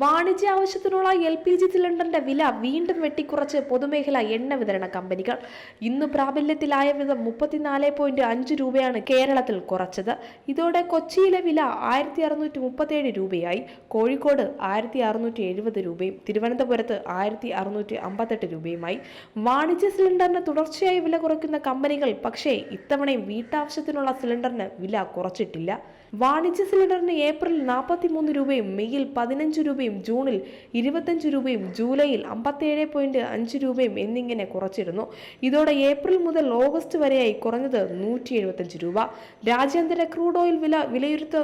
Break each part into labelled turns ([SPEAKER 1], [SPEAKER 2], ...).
[SPEAKER 1] വാണിജ്യ ആവശ്യത്തിനുള്ള L P G സിലിണ്ടറിന്റെ വില വീണ്ടും വെട്ടിക്കുറച്ച് പൊതുമേഖല എണ്ണ വിതരണ കമ്പനികൾ. ഇന്ന് പ്രാബല്യത്തിലായ വിധം മുപ്പത്തിനാല് പോയിന്റ് അഞ്ച് രൂപയാണ് കേരളത്തിൽ കുറച്ചത്. ഇതോടെ കൊച്ചിയിലെ വില ആയിരത്തി അറുന്നൂറ്റി മുപ്പത്തേഴ് രൂപയായി. കോഴിക്കോട് ആയിരത്തി അറുന്നൂറ്റി എഴുപത് രൂപയും തിരുവനന്തപുരത്ത് ആയിരത്തി അറുന്നൂറ്റി അമ്പത്തെട്ട് രൂപയുമായി. വാണിജ്യ സിലിണ്ടറിന് തുടർച്ചയായി വില കുറയ്ക്കുന്ന കമ്പനികൾ പക്ഷേ ഇത്തവണയും വീട്ടാവശ്യത്തിനുള്ള സിലിണ്ടറിന് വില കുറച്ചിട്ടില്ല. വാണിജ്യ സിലിണ്ടറിന് ഏപ്രിൽ നാൽപ്പത്തി മൂന്ന് രൂപയും മെയ്യിൽ പതിനഞ്ച് രൂപയും ജൂണിൽ ഇരുപത്തഞ്ച് രൂപയും ജൂലൈയിൽ അമ്പത്തേഴ് പോയിന്റ് അഞ്ച് രൂപയും എന്നിങ്ങനെ കുറച്ചിരുന്നു. ഇതോടെ ഏപ്രിൽ മുതൽ ഓഗസ്റ്റ് വരെയായി കുറഞ്ഞത് നൂറ്റി രൂപ. രാജ്യാന്തര ക്രൂഡ് ഓയിൽ വില വിലയിരുത്ത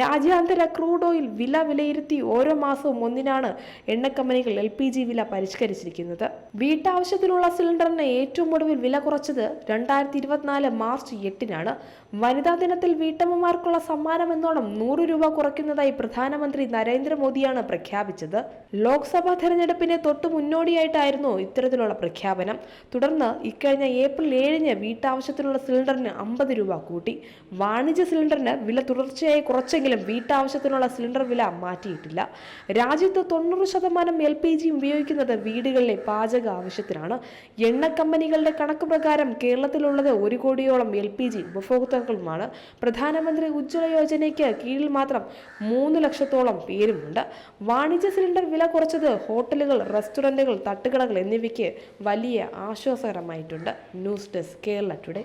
[SPEAKER 1] രാജ്യാന്തര ക്രൂഡ് ഓയിൽ വില വിലയിരുത്തി ഓരോ മാസവും ഒന്നിനാണ് എണ്ണക്കമ്പനികൾ എൽ പി ജി വില പരിഷ്കരിച്ചിരിക്കുന്നത്. വീട്ടാവശ്യത്തിനുള്ള സിലിണ്ടറിന് ഏറ്റവും ഒടുവിൽ വില കുറച്ചത് രണ്ടായിരത്തി ഇരുപത്തിനാല് മാർച്ച് എട്ടിനാണ്. വനിതാ ദിനത്തിൽ വീട്ടമ്മമാർക്കുള്ള സമ്മാനം എന്നോണം നൂറ് രൂപ കുറയ്ക്കുന്നതായി പ്രധാനമന്ത്രി നരേന്ദ്രമോദിയാണ് പ്രഖ്യാപിച്ചത്. ലോക്സഭാ തെരഞ്ഞെടുപ്പിന് തൊട്ടു മുന്നോടിയായിട്ടായിരുന്നു ഇത്തരത്തിലുള്ള പ്രഖ്യാപനം. തുടർന്ന് ഇക്കഴിഞ്ഞ ഏപ്രിൽ ഏഴിന് വീട്ടാവശ്യത്തിനുള്ള സിലിണ്ടറിന് അമ്പത് രൂപ കൂട്ടി. വാണിജ്യ സിലിണ്ടറിന് വില തുടർച്ചയായി കുറച്ചെങ്കിലും വീട്ടാവശ്യത്തിനുള്ള സിലിണ്ടർ വില മാറ്റിയിട്ടില്ല. രാജ്യത്ത് തൊണ്ണൂറ് ശതമാനം എൽ പി ജി ഉപയോഗിക്കുന്നത് വീടുകളിലെ പാചക ആവശ്യത്തിനാണ്. എണ്ണ കമ്പനികളുടെ കണക്ക് പ്രകാരം കേരളത്തിലുള്ളത് ഒരു കോടിയോളം എൽ പി ജി ഉപഭോക്താക്കളുമാണ്. പ്രധാനമന്ത്രി ഉജ്ജ്വല യോജനയ്ക്ക് കീഴിൽ മാത്രം മൂന്ന് ലക്ഷത്തോളം പേരുമുണ്ട്. വാണിജ്യ സിലിണ്ടർ വില കുറച്ചത് ഹോട്ടലുകൾ റെസ്റ്റോറന്റുകൾ തട്ടുകടകൾ എന്നിവയ്ക്ക് വലിയ ആശ്വാസകരമായിട്ടുണ്ട്. News desk Kerala today.